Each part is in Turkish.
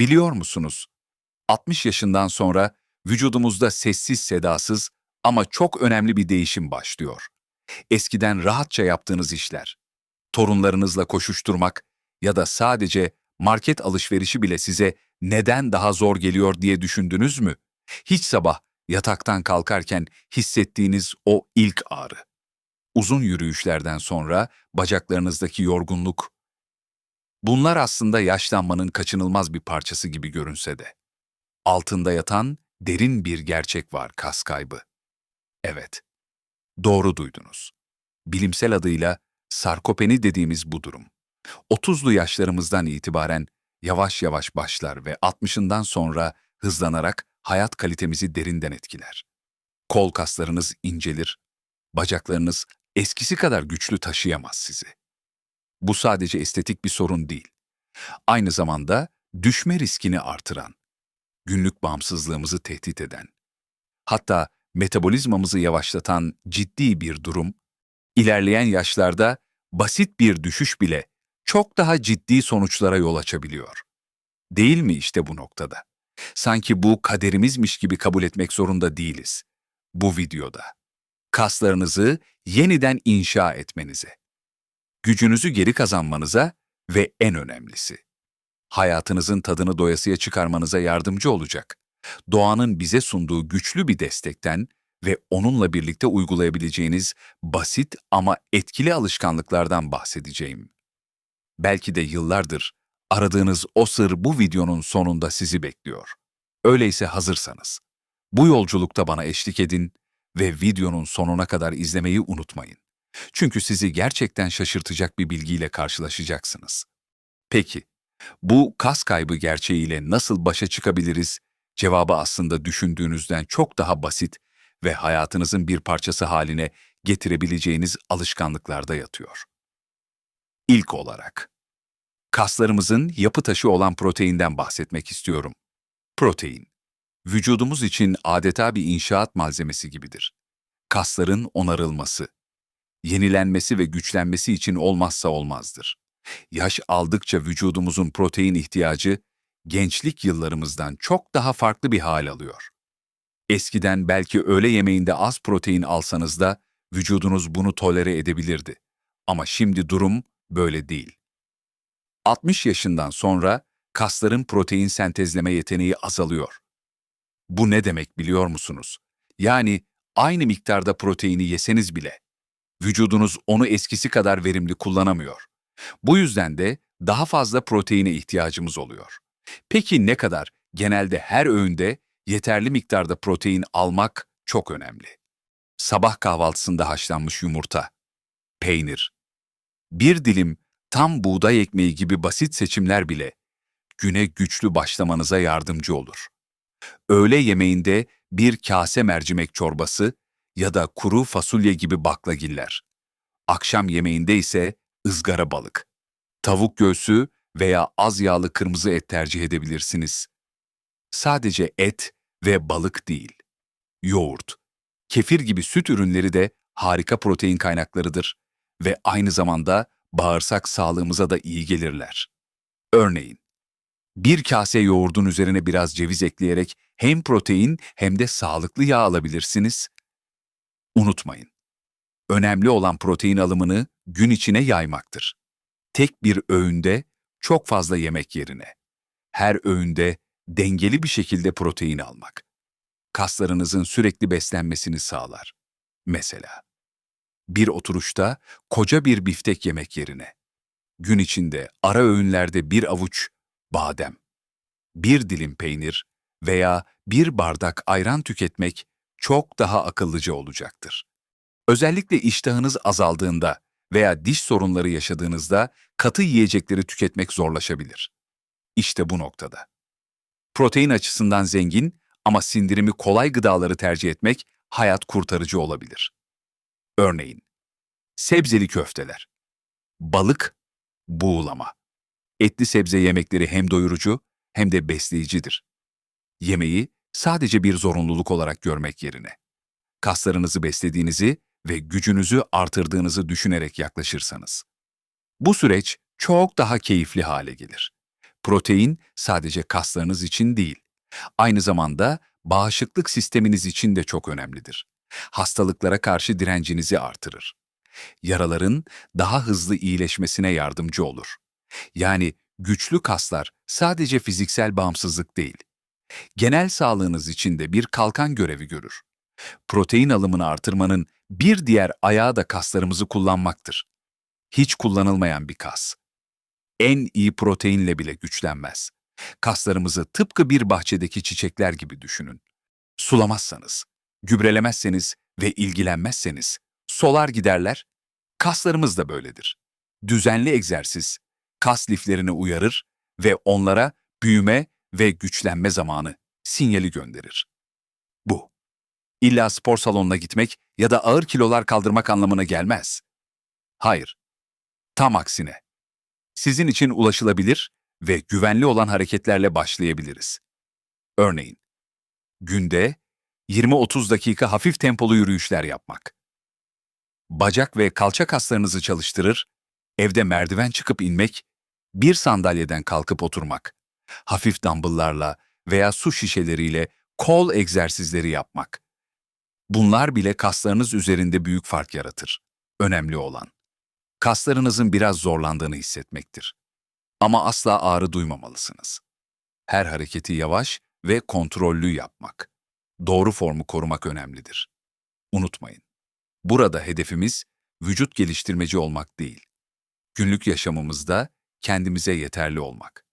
Biliyor musunuz? 60 yaşından sonra vücudumuzda sessiz sedasız ama çok önemli bir değişim başlıyor. Eskiden rahatça yaptığınız işler, torunlarınızla koşuşturmak ya da sadece market alışverişi bile size neden daha zor geliyor diye düşündünüz mü? Hiç sabah yataktan kalkarken hissettiğiniz o ilk ağrı. Uzun yürüyüşlerden sonra bacaklarınızdaki yorgunluk. Bunlar aslında yaşlanmanın kaçınılmaz bir parçası gibi görünse de. Altında yatan derin bir gerçek var kas kaybı. Evet, doğru duydunuz. Bilimsel adıyla sarkopeni dediğimiz bu durum. 30'lu yaşlarımızdan itibaren yavaş yavaş başlar ve 60'ından sonra hızlanarak hayat kalitemizi derinden etkiler. Kol kaslarınız incelir, bacaklarınız eskisi kadar güçlü taşıyamaz sizi. Bu sadece estetik bir sorun değil. Aynı zamanda düşme riskini artıran, günlük bağımsızlığımızı tehdit eden, hatta metabolizmamızı yavaşlatan ciddi bir durum, ilerleyen yaşlarda basit bir düşüş bile çok daha ciddi sonuçlara yol açabiliyor. Değil mi işte bu noktada? Sanki bu kaderimizmiş gibi kabul etmek zorunda değiliz. Bu videoda kaslarınızı yeniden inşa etmenize, gücünüzü geri kazanmanıza ve en önemlisi, hayatınızın tadını doyasıya çıkarmanıza yardımcı olacak. Doğanın bize sunduğu güçlü bir destekten ve onunla birlikte uygulayabileceğiniz basit ama etkili alışkanlıklardan bahsedeceğim. Belki de yıllardır aradığınız o sır bu videonun sonunda sizi bekliyor. Öyleyse hazırsanız, bu yolculukta bana eşlik edin ve videonun sonuna kadar izlemeyi unutmayın. Çünkü sizi gerçekten şaşırtacak bir bilgiyle karşılaşacaksınız. Peki, bu kas kaybı gerçeğiyle nasıl başa çıkabiliriz? Cevabı aslında düşündüğünüzden çok daha basit ve hayatınızın bir parçası haline getirebileceğiniz alışkanlıklarda yatıyor. İlk olarak, kaslarımızın yapı taşı olan proteinden bahsetmek istiyorum. Protein, vücudumuz için adeta bir inşaat malzemesi gibidir. Kasların onarılması, yenilenmesi ve güçlenmesi için olmazsa olmazdır. Yaş aldıkça vücudumuzun protein ihtiyacı gençlik yıllarımızdan çok daha farklı bir hal alıyor. Eskiden belki öğle yemeğinde az protein alsanız da vücudunuz bunu tolere edebilirdi. Ama şimdi durum böyle değil. 60 yaşından sonra kasların protein sentezleme yeteneği azalıyor. Bu ne demek biliyor musunuz? Yani aynı miktarda proteini yeseniz bile vücudunuz onu eskisi kadar verimli kullanamıyor. Bu yüzden de daha fazla proteine ihtiyacımız oluyor. Peki ne kadar? Genelde her öğünde yeterli miktarda protein almak çok önemli. Sabah kahvaltısında haşlanmış yumurta, peynir, bir dilim tam buğday ekmeği gibi basit seçimler bile güne güçlü başlamanıza yardımcı olur. Öğle yemeğinde bir kase mercimek çorbası ya da kuru fasulye gibi baklagiller. Akşam yemeğinde ise ızgara balık, tavuk göğsü veya az yağlı kırmızı et tercih edebilirsiniz. Sadece et ve balık değil. Yoğurt, kefir gibi süt ürünleri de harika protein kaynaklarıdır ve aynı zamanda bağırsak sağlığımıza da iyi gelirler. Örneğin, bir kase yoğurdun üzerine biraz ceviz ekleyerek hem protein hem de sağlıklı yağ alabilirsiniz. Unutmayın, önemli olan protein alımını gün içine yaymaktır. Tek bir öğünde çok fazla yemek yerine. Her öğünde dengeli bir şekilde protein almak. Kaslarınızın sürekli beslenmesini sağlar. Mesela, bir oturuşta koca bir biftek yemek yerine, gün içinde ara öğünlerde bir avuç badem, bir dilim peynir veya bir bardak ayran tüketmek çok daha akıllıca olacaktır. Özellikle iştahınız azaldığında veya diş sorunları yaşadığınızda katı yiyecekleri tüketmek zorlaşabilir. İşte bu noktada. Protein açısından zengin ama sindirimi kolay gıdaları tercih etmek hayat kurtarıcı olabilir. Örneğin, sebzeli köfteler, balık, buğulama. Etli sebze yemekleri hem doyurucu hem de besleyicidir. Yemeği sadece bir zorunluluk olarak görmek yerine, kaslarınızı beslediğinizi ve gücünüzü artırdığınızı düşünerek yaklaşırsanız. Bu süreç çok daha keyifli hale gelir. Protein sadece kaslarınız için değil, aynı zamanda bağışıklık sisteminiz için de çok önemlidir. Hastalıklara karşı direncinizi artırır. Yaraların daha hızlı iyileşmesine yardımcı olur. Yani güçlü kaslar sadece fiziksel bağımsızlık değil, genel sağlığınız için de bir kalkan görevi görür. Protein alımını artırmanın bir diğer ayağı da kaslarımızı kullanmaktır. Hiç kullanılmayan bir kas. En iyi proteinle bile güçlenmez. Kaslarımızı tıpkı bir bahçedeki çiçekler gibi düşünün. Sulamazsanız, gübrelemezseniz ve ilgilenmezseniz solar giderler. Kaslarımız da böyledir. Düzenli egzersiz, kas liflerini uyarır ve onlara büyüme ve güçlenme zamanı sinyali gönderir. Bu. İlla spor salonuna gitmek ya da ağır kilolar kaldırmak anlamına gelmez. Hayır. Tam aksine. Sizin için ulaşılabilir ve güvenli olan hareketlerle başlayabiliriz. Örneğin, günde 20-30 dakika hafif tempolu yürüyüşler yapmak. Bacak ve kalça kaslarınızı çalıştırır, evde merdiven çıkıp inmek, bir sandalyeden kalkıp oturmak, hafif dumbbell'larla veya su şişeleriyle kol egzersizleri yapmak. Bunlar bile kaslarınız üzerinde büyük fark yaratır. Önemli olan, kaslarınızın biraz zorlandığını hissetmektir. Ama asla ağrı duymamalısınız. Her hareketi yavaş ve kontrollü yapmak. Doğru formu korumak önemlidir. Unutmayın. Burada hedefimiz vücut geliştirmeci olmak değil. Günlük yaşamımızda kendimize yeterli olmak,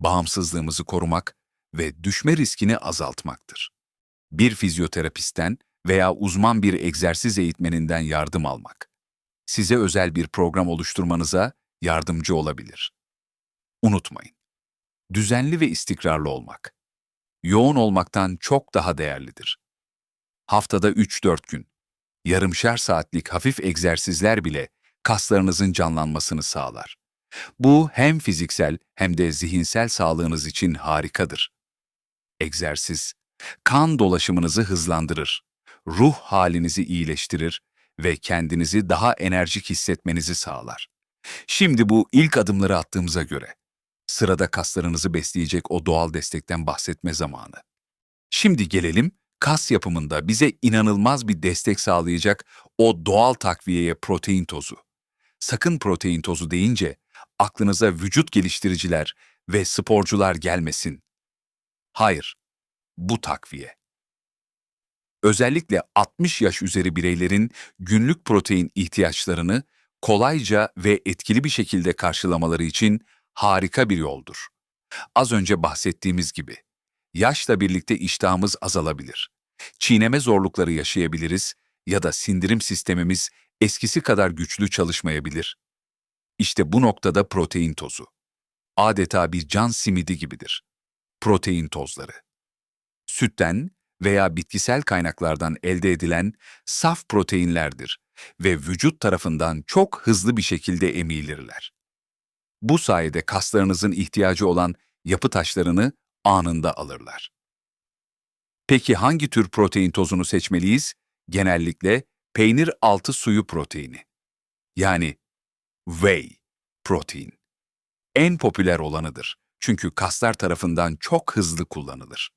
bağımsızlığımızı korumak ve düşme riskini azaltmaktır. Bir fizyoterapistten veya uzman bir egzersiz eğitmeninden yardım almak, size özel bir program oluşturmanıza yardımcı olabilir. Unutmayın, düzenli ve istikrarlı olmak, yoğun olmaktan çok daha değerlidir. Haftada 3-4 gün, yarımşar saatlik hafif egzersizler bile kaslarınızın canlanmasını sağlar. Bu hem fiziksel hem de zihinsel sağlığınız için harikadır. Egzersiz, kan dolaşımınızı hızlandırır, ruh halinizi iyileştirir ve kendinizi daha enerjik hissetmenizi sağlar. Şimdi bu ilk adımları attığımıza göre, sırada kaslarınızı besleyecek o doğal destekten bahsetme zamanı. Şimdi gelelim kas yapımında bize inanılmaz bir destek sağlayacak o doğal takviyeye protein tozu. Sakın protein tozu deyince aklınıza vücut geliştiriciler ve sporcular gelmesin. Hayır, bu takviye. Özellikle 60 yaş üzeri bireylerin günlük protein ihtiyaçlarını kolayca ve etkili bir şekilde karşılamaları için harika bir yoldur. Az önce bahsettiğimiz gibi, yaşla birlikte iştahımız azalabilir. Çiğneme zorlukları yaşayabiliriz ya da sindirim sistemimiz eskisi kadar güçlü çalışmayabilir. İşte bu noktada protein tozu. Adeta bir can simidi gibidir. Protein tozları. Sütten veya bitkisel kaynaklardan elde edilen saf proteinlerdir ve vücut tarafından çok hızlı bir şekilde emilirler. Bu sayede kaslarınızın ihtiyacı olan yapı taşlarını anında alırlar. Peki hangi tür protein tozunu seçmeliyiz? Genellikle peynir altı suyu proteini. Yani whey protein. En popüler olanıdır çünkü kaslar tarafından çok hızlı kullanılır.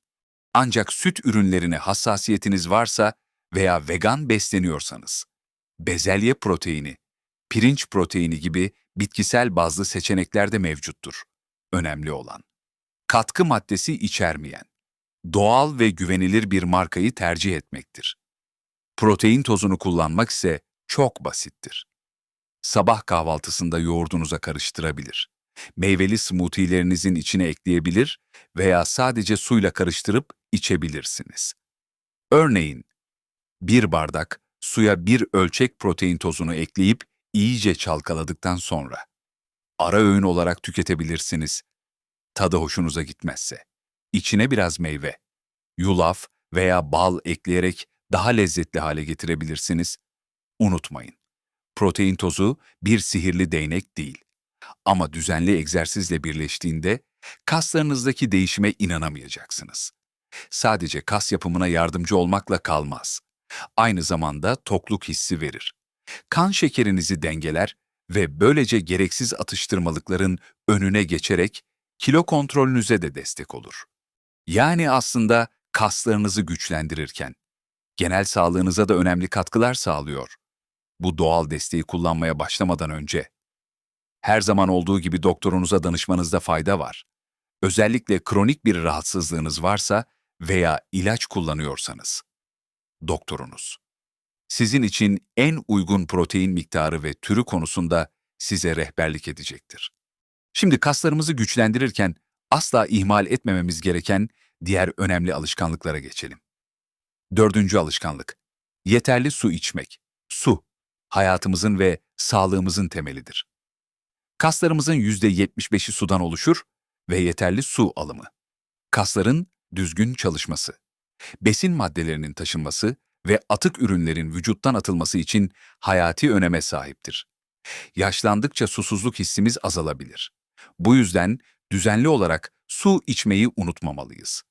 Ancak süt ürünlerine hassasiyetiniz varsa veya vegan besleniyorsanız, bezelye proteini, pirinç proteini gibi bitkisel bazlı seçenekler de mevcuttur. Önemli olan, katkı maddesi içermeyen, doğal ve güvenilir bir markayı tercih etmektir. Protein tozunu kullanmak ise çok basittir. Sabah kahvaltısında yoğurdunuza karıştırabilir. Meyveli smoothie'lerinizin içine ekleyebilir veya sadece suyla karıştırıp içebilirsiniz. Örneğin, bir bardak suya bir ölçek protein tozunu ekleyip iyice çalkaladıktan sonra ara öğün olarak tüketebilirsiniz. Tadı hoşunuza gitmezse. İçine biraz meyve, yulaf veya bal ekleyerek daha lezzetli hale getirebilirsiniz. Unutmayın, protein tozu bir sihirli değnek değil. Ama düzenli egzersizle birleştiğinde kaslarınızdaki değişime inanamayacaksınız. Sadece kas yapımına yardımcı olmakla kalmaz. Aynı zamanda tokluk hissi verir. Kan şekerinizi dengeler ve böylece gereksiz atıştırmalıkların önüne geçerek kilo kontrolünüze de destek olur. Yani aslında kaslarınızı güçlendirirken genel sağlığınıza da önemli katkılar sağlıyor. Bu doğal desteği kullanmaya başlamadan önce her zaman olduğu gibi doktorunuza danışmanızda fayda var. Özellikle kronik bir rahatsızlığınız varsa veya ilaç kullanıyorsanız. Doktorunuz. Sizin için en uygun protein miktarı ve türü konusunda size rehberlik edecektir. Şimdi kaslarımızı güçlendirirken asla ihmal etmememiz gereken diğer önemli alışkanlıklara geçelim. Dördüncü alışkanlık. Yeterli su içmek. Su, hayatımızın ve sağlığımızın temelidir. Kaslarımızın %75'i sudan oluşur ve yeterli su alımı. Kasların düzgün çalışması, besin maddelerinin taşınması ve atık ürünlerin vücuttan atılması için hayati öneme sahiptir. Yaşlandıkça susuzluk hissimiz azalabilir. Bu yüzden düzenli olarak su içmeyi unutmamalıyız.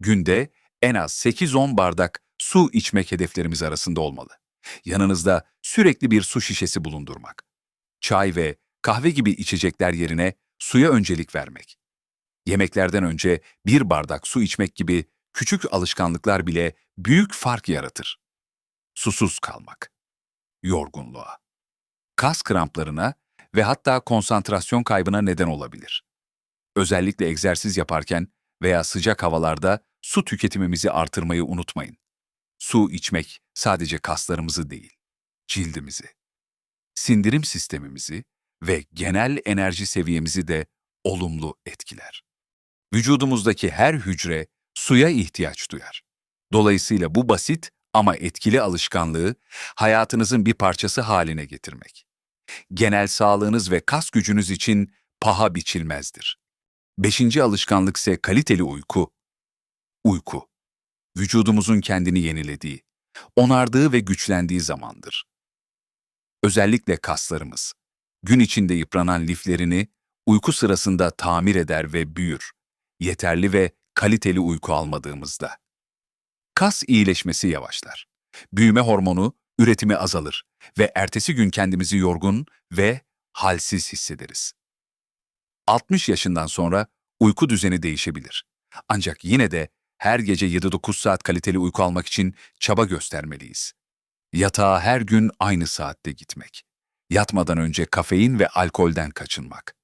Günde en az 8-10 bardak su içmek hedeflerimiz arasında olmalı. Yanınızda sürekli bir su şişesi bulundurmak. Çay ve kahve gibi içecekler yerine suya öncelik vermek. Yemeklerden önce bir bardak su içmek gibi küçük alışkanlıklar bile büyük fark yaratır. Susuz kalmak. Yorgunluğa. Kas kramplarına ve hatta konsantrasyon kaybına neden olabilir. Özellikle egzersiz yaparken veya sıcak havalarda su tüketimimizi artırmayı unutmayın. Su içmek sadece kaslarımızı değil, cildimizi, sindirim sistemimizi ve genel enerji seviyemizi de olumlu etkiler. Vücudumuzdaki her hücre suya ihtiyaç duyar. Dolayısıyla bu basit ama etkili alışkanlığı hayatınızın bir parçası haline getirmek. Genel sağlığınız ve kas gücünüz için paha biçilmezdir. Beşinci alışkanlık ise kaliteli uyku. Uyku, vücudumuzun kendini yenilediği, onardığı ve güçlendiği zamandır. Özellikle kaslarımız, gün içinde yıpranan liflerini uyku sırasında tamir eder ve büyür. Yeterli ve kaliteli uyku almadığımızda. Kas iyileşmesi yavaşlar. Büyüme hormonu üretimi azalır ve ertesi gün kendimizi yorgun ve halsiz hissederiz. 60 yaşından sonra uyku düzeni değişebilir. Ancak yine de her gece 7-9 saat kaliteli uyku almak için çaba göstermeliyiz. Yatağa her gün aynı saatte gitmek. Yatmadan önce kafein ve alkolden kaçınmak.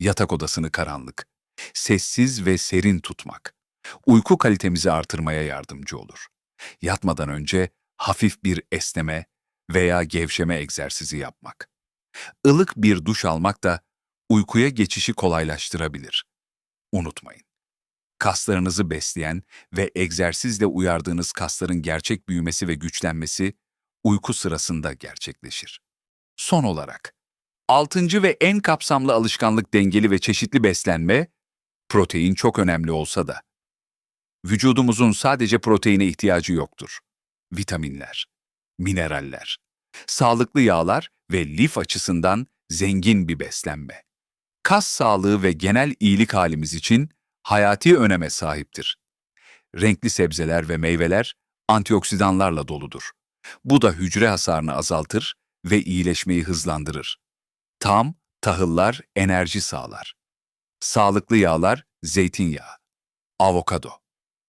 Yatak odasını karanlık, sessiz ve serin tutmak. Uyku kalitemizi artırmaya yardımcı olur. Yatmadan önce hafif bir esneme veya gevşeme egzersizi yapmak. Ilık bir duş almak da uykuya geçişi kolaylaştırabilir. Unutmayın. Kaslarınızı besleyen ve egzersizle uyardığınız kasların gerçek büyümesi ve güçlenmesi uyku sırasında gerçekleşir. Son olarak, altıncı ve en kapsamlı alışkanlık dengeli ve çeşitli beslenme, protein çok önemli olsa da. Vücudumuzun sadece proteine ihtiyacı yoktur. Vitaminler, mineraller, sağlıklı yağlar ve lif açısından zengin bir beslenme. Kas sağlığı ve genel iyilik halimiz için hayati öneme sahiptir. Renkli sebzeler ve meyveler antioksidanlarla doludur. Bu da hücre hasarını azaltır ve iyileşmeyi hızlandırır. Tam, tahıllar enerji sağlar. Sağlıklı yağlar zeytinyağı, avokado.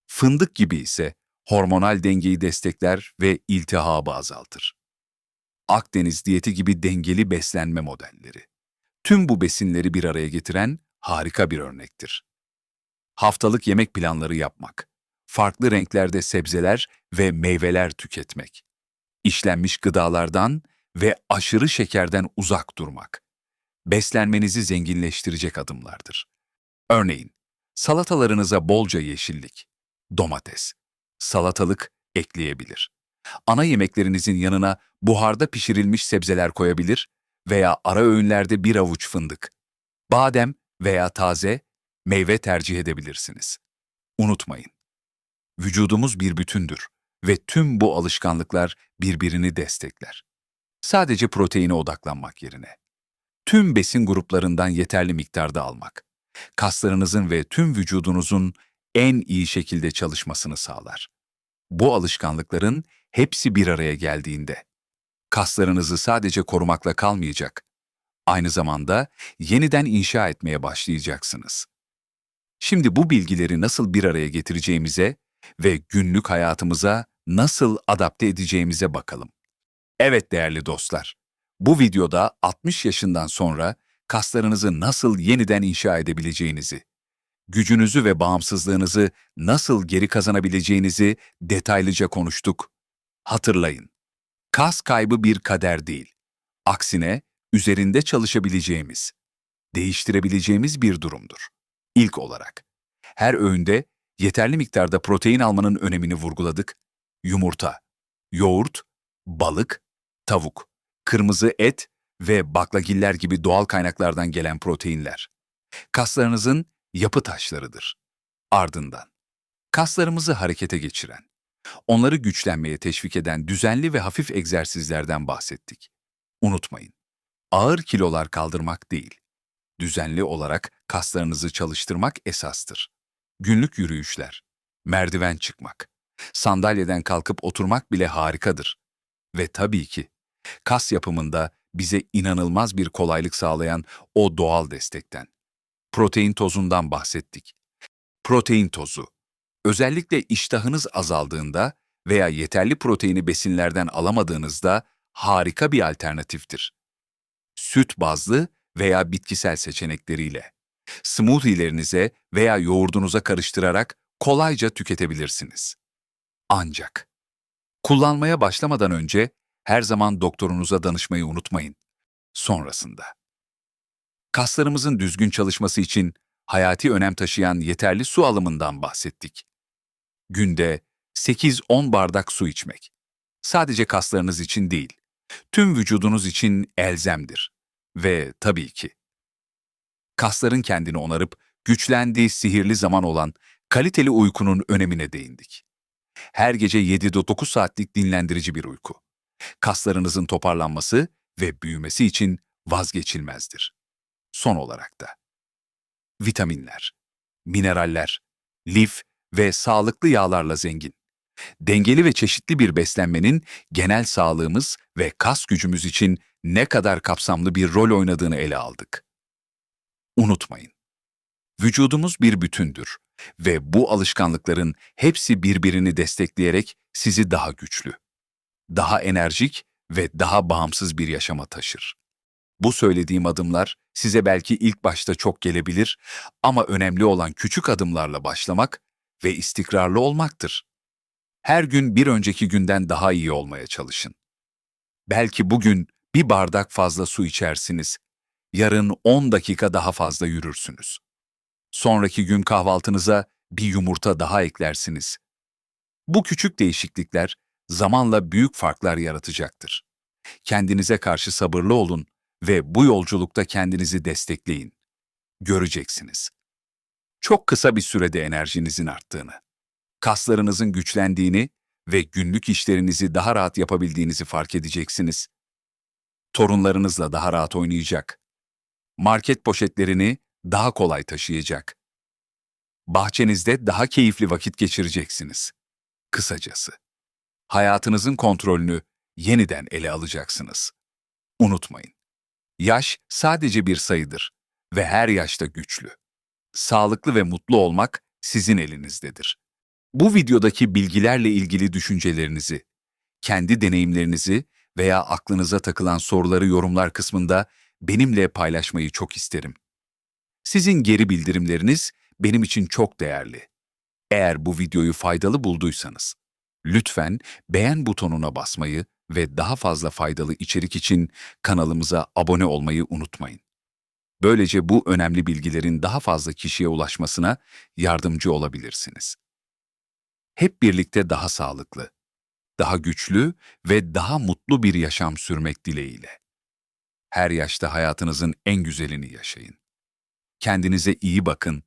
Fındık gibi ise hormonal dengeyi destekler ve iltihabı azaltır. Akdeniz diyeti gibi dengeli beslenme modelleri. Tüm bu besinleri bir araya getiren harika bir örnektir. Haftalık yemek planları yapmak, farklı renklerde sebzeler ve meyveler tüketmek, işlenmiş gıdalardan ve aşırı şekerden uzak durmak, beslenmenizi zenginleştirecek adımlardır. Örneğin, salatalarınıza bolca yeşillik, domates, salatalık ekleyebilir. Ana yemeklerinizin yanına buharda pişirilmiş sebzeler koyabilir veya ara öğünlerde bir avuç fındık, badem veya taze meyve tercih edebilirsiniz. Unutmayın, vücudumuz bir bütündür ve tüm bu alışkanlıklar birbirini destekler. Sadece proteine odaklanmak yerine. Tüm besin gruplarından yeterli miktarda almak, kaslarınızın ve tüm vücudunuzun en iyi şekilde çalışmasını sağlar. Bu alışkanlıkların hepsi bir araya geldiğinde, kaslarınızı sadece korumakla kalmayacak, aynı zamanda yeniden inşa etmeye başlayacaksınız. Şimdi bu bilgileri nasıl bir araya getireceğimize ve günlük hayatımıza nasıl adapte edeceğimize bakalım. Evet değerli dostlar, bu videoda 60 yaşından sonra kaslarınızı nasıl yeniden inşa edebileceğinizi, gücünüzü ve bağımsızlığınızı nasıl geri kazanabileceğinizi detaylıca konuştuk. Hatırlayın, kas kaybı bir kader değil. Aksine üzerinde çalışabileceğimiz, değiştirebileceğimiz bir durumdur. İlk olarak, her öğünde yeterli miktarda protein almanın önemini vurguladık. Yumurta, yoğurt, balık, tavuk, kırmızı et ve baklagiller gibi doğal kaynaklardan gelen proteinler. Kaslarınızın yapı taşlarıdır. Ardından, kaslarımızı harekete geçiren, onları güçlenmeye teşvik eden düzenli ve hafif egzersizlerden bahsettik. Unutmayın, ağır kilolar kaldırmak değil, düzenli olarak kaslarınızı çalıştırmak esastır. Günlük yürüyüşler, merdiven çıkmak, sandalyeden kalkıp oturmak bile harikadır. Ve tabii ki kas yapımında bize inanılmaz bir kolaylık sağlayan o doğal destekten. Protein tozundan bahsettik. Protein tozu, özellikle iştahınız azaldığında veya yeterli proteini besinlerden alamadığınızda harika bir alternatiftir. Süt bazlı veya bitkisel seçenekleriyle. Smoothie'lerinize veya yoğurdunuza karıştırarak kolayca tüketebilirsiniz. Ancak kullanmaya başlamadan önce her zaman doktorunuza danışmayı unutmayın. Sonrasında. Kaslarımızın düzgün çalışması için hayati önem taşıyan yeterli su alımından bahsettik. Günde 8-10 bardak su içmek. Sadece kaslarınız için değil, tüm vücudunuz için elzemdir. Ve tabii ki, kasların kendini onarıp güçlendiği sihirli zaman olan kaliteli uykunun önemine değindik. Her gece 7-9 saatlik dinlendirici bir uyku. Kaslarınızın toparlanması ve büyümesi için vazgeçilmezdir. Son olarak da vitaminler, mineraller, lif ve sağlıklı yağlarla zengin. Dengeli ve çeşitli bir beslenmenin genel sağlığımız ve kas gücümüz için ne kadar kapsamlı bir rol oynadığını ele aldık. Unutmayın. Vücudumuz bir bütündür ve bu alışkanlıkların hepsi birbirini destekleyerek sizi daha güçlü, daha enerjik ve daha bağımsız bir yaşama taşır. Bu söylediğim adımlar size belki ilk başta çok gelebilir ama önemli olan küçük adımlarla başlamak ve istikrarlı olmaktır. Her gün bir önceki günden daha iyi olmaya çalışın. Belki bugün bir bardak fazla su içersiniz, yarın 10 dakika daha fazla yürürsünüz. Sonraki gün kahvaltınıza bir yumurta daha eklersiniz. Bu küçük değişiklikler zamanla büyük farklar yaratacaktır. Kendinize karşı sabırlı olun ve bu yolculukta kendinizi destekleyin. Göreceksiniz. Çok kısa bir sürede enerjinizin arttığını, kaslarınızın güçlendiğini ve günlük işlerinizi daha rahat yapabildiğinizi fark edeceksiniz. Torunlarınızla daha rahat oynayacak. Market poşetlerini daha kolay taşıyacak. Bahçenizde daha keyifli vakit geçireceksiniz. Kısacası, hayatınızın kontrolünü yeniden ele alacaksınız. Unutmayın, yaş sadece bir sayıdır ve her yaşta güçlü. Sağlıklı ve mutlu olmak sizin elinizdedir. Bu videodaki bilgilerle ilgili düşüncelerinizi, kendi deneyimlerinizi veya aklınıza takılan soruları yorumlar kısmında benimle paylaşmayı çok isterim. Sizin geri bildirimleriniz benim için çok değerli. Eğer bu videoyu faydalı bulduysanız, lütfen beğen butonuna basmayı ve daha fazla faydalı içerik için kanalımıza abone olmayı unutmayın. Böylece bu önemli bilgilerin daha fazla kişiye ulaşmasına yardımcı olabilirsiniz. Hep birlikte daha sağlıklı, daha güçlü ve daha mutlu bir yaşam sürmek dileğiyle. Her yaşta hayatınızın en güzelini yaşayın. Kendinize iyi bakın